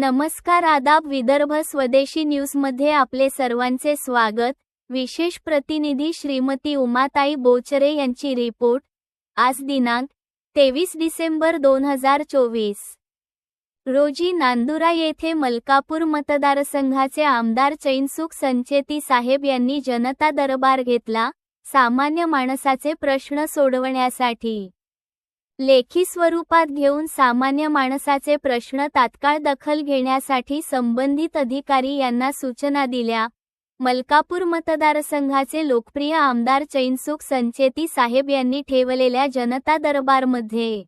नमस्कार आदाब विदर्भ स्वदेशी न्यूजमध्ये आपले सर्वांचे स्वागत. विशेष प्रतिनिधी श्रीमती उमाताई बोचरे यांची रिपोर्ट. आज दिनांक तेवीस डिसेंबर दोन हजार चोवीस. रोजी नांदुरा येथे मलकापूर मतदारसंघाचे आमदार चैनसुख संचेती साहेब यांनी जनता दरबार घेतला. सामान्य माणसाचे प्रश्न सोडवण्यासाठी लेखी स्वरूपात घेऊन सामान्य माणसाचे प्रश्न तात्काळ दखल घेण्यासाठी संबंधित अधिकारी यांना सूचना दिल्या. मलकापूर मतदारसंघाचे लोकप्रिय आमदार चैनसुख संचेती साहेब यांनी ठेवलेल्या जनता दरबारमध्ये.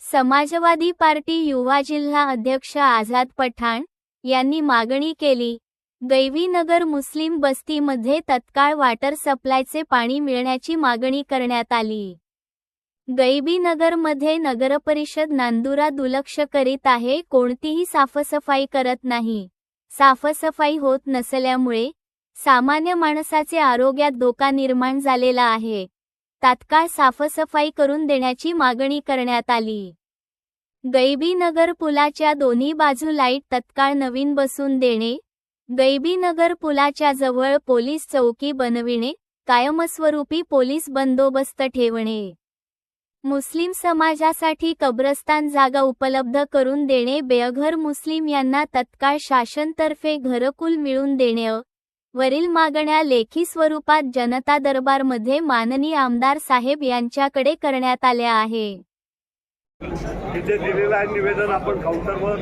समाजवादी पार्टी युवा जिल्हा अध्यक्ष आझाद पठाण यांनी मागणी केली. दैवीनगर मुस्लिम बस्तीमध्ये तत्काळ वॉटर सप्लायचे पाणी मिळण्याची मागणी करण्यात आली. गैबीनगरमध्ये नगरपरिषद नांदुरा दुर्लक्ष करीत आहे कोणतीही साफसफाई करत नाही. साफसफाई होत नसल्यामुळे सामान्य माणसाचे आरोग्यात धोका निर्माण झालेला आहे. तात्काळ साफसफाई करून देण्याची मागणी करण्यात आली. गैबीनगर पुलाच्या दोन्ही बाजू लाइट तत्काळ नवीन बसून देणे गैबीनगर पुलाच्या जवळ पोलीस चौकी बनविणे कायमस्वरूपी पोलीस बंदोबस्त ठेवणे. मुस्लिम समाजासाठी कब्रस्तान जागा उपलब्ध करून देणे बेअघर मुस्लिम यांना तत्काळ शासनतर्फे घरकुल मिळून देणे वरील मागण्या लेखी स्वरूपात जनता दरबारमध्ये माननीय आमदार साहेब यांच्याकडे करण्यात आल्या आहे. तिथे दिलेलं आहे निवेदन आपण काउंटरवर